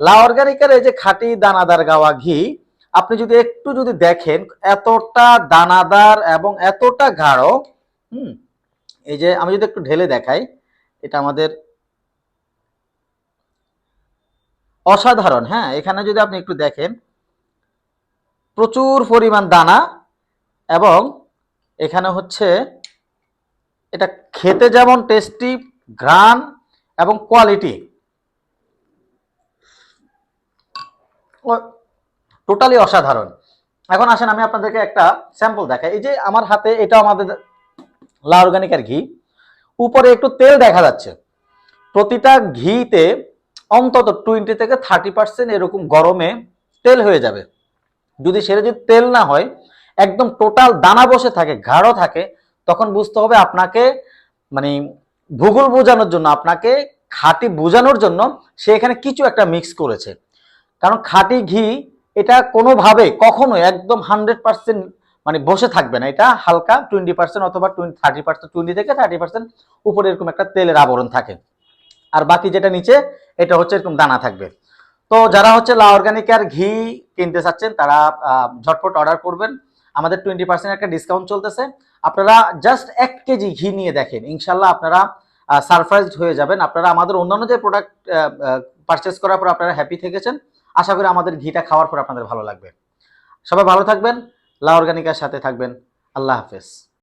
লা অর্গানিকের এই যে খাঁটি দানাদার গাওয়া ঘি, আপনি যদি একটু যদি দেখেন, এতটা দানাদার এবং এতটা গাঢ়, হুম, এই যে আমি যদি একটু ঢেলে দেখাই, এটা আমাদের অসাধারণ হ্যাঁ এখানে যদি আপনি একটু দেখেন, প্রচুর পরিমাণ দানা এবং এখানে হচ্ছে এটা খেতে যেমন টেস্টি ঘ্রাণ এবং কোয়ালিটি টোটালি অসাধারণ। এখন আসেন, আমি আপনাদেরকে একটা স্যাম্পল দেখাই। এই যে আমার হাতে এটা আমাদের লা অর্গানিকের ঘি। উপরে একটু তেল দেখা যাচ্ছে। প্রতিটা ঘিতে অন্তত টোয়েন্টি থেকে থার্টি পার্সেন্ট এরকম গরমে তেল হয়ে যাবে। যদি সেটা যদি তেল না হয়, একদম টোটাল দানা বসে থাকে ঘাড়ও থাকে, তখন বুঝতে হবে আপনাকে মানে ভূগোল বোঝানোর জন্য, আপনাকে খাঁটি বোঝানোর জন্য সে এখানে কিছু একটা মিক্স করেছে। কারণ খাঁটি ঘি এটা কোনোভাবে কখনো একদম হান্ড্রেড পার্সেন্ট মানে বসে থাকবে না। এটা হালকা টোয়েন্টি পার্সেন্ট অথবা টোয়েন্টি, থার্টি পার্সেন্ট, টোয়েন্টি থেকে থার্টি পার্সেন্ট উপরে এরকম একটা তেলের আবরণ থাকে। আর বাকি যেটা নিচে, এটা হচ্ছে এরকম দানা থাকবে। তো যারা হচ্ছে লা অর্গানিক আর ঘি কিনতে চাচ্ছেন, তারা ঝটপট অর্ডার করবেন। আমাদের টোয়েন্টি পার্সেন্ট একটা ডিসকাউন্ট চলতেছে। আপনারা জাস্ট এক কেজি ঘি নিয়ে দেখেন। ইনশাল্লাহ আপনারা সারপ্রাইজড হয়ে যাবেন। আপনারা আমাদের অন্যান্য যে প্রোডাক্ট পারচেস করার পর আপনারা হ্যাপি থেকেছেন। আশা করি আমাদের ঘিটা খাওয়ার পর আপনাদের ভালো লাগবে। সবাই ভালো থাকবেন লা অর্গানিকার সাথে থাকবেন। আল্লাহ হাফেজ।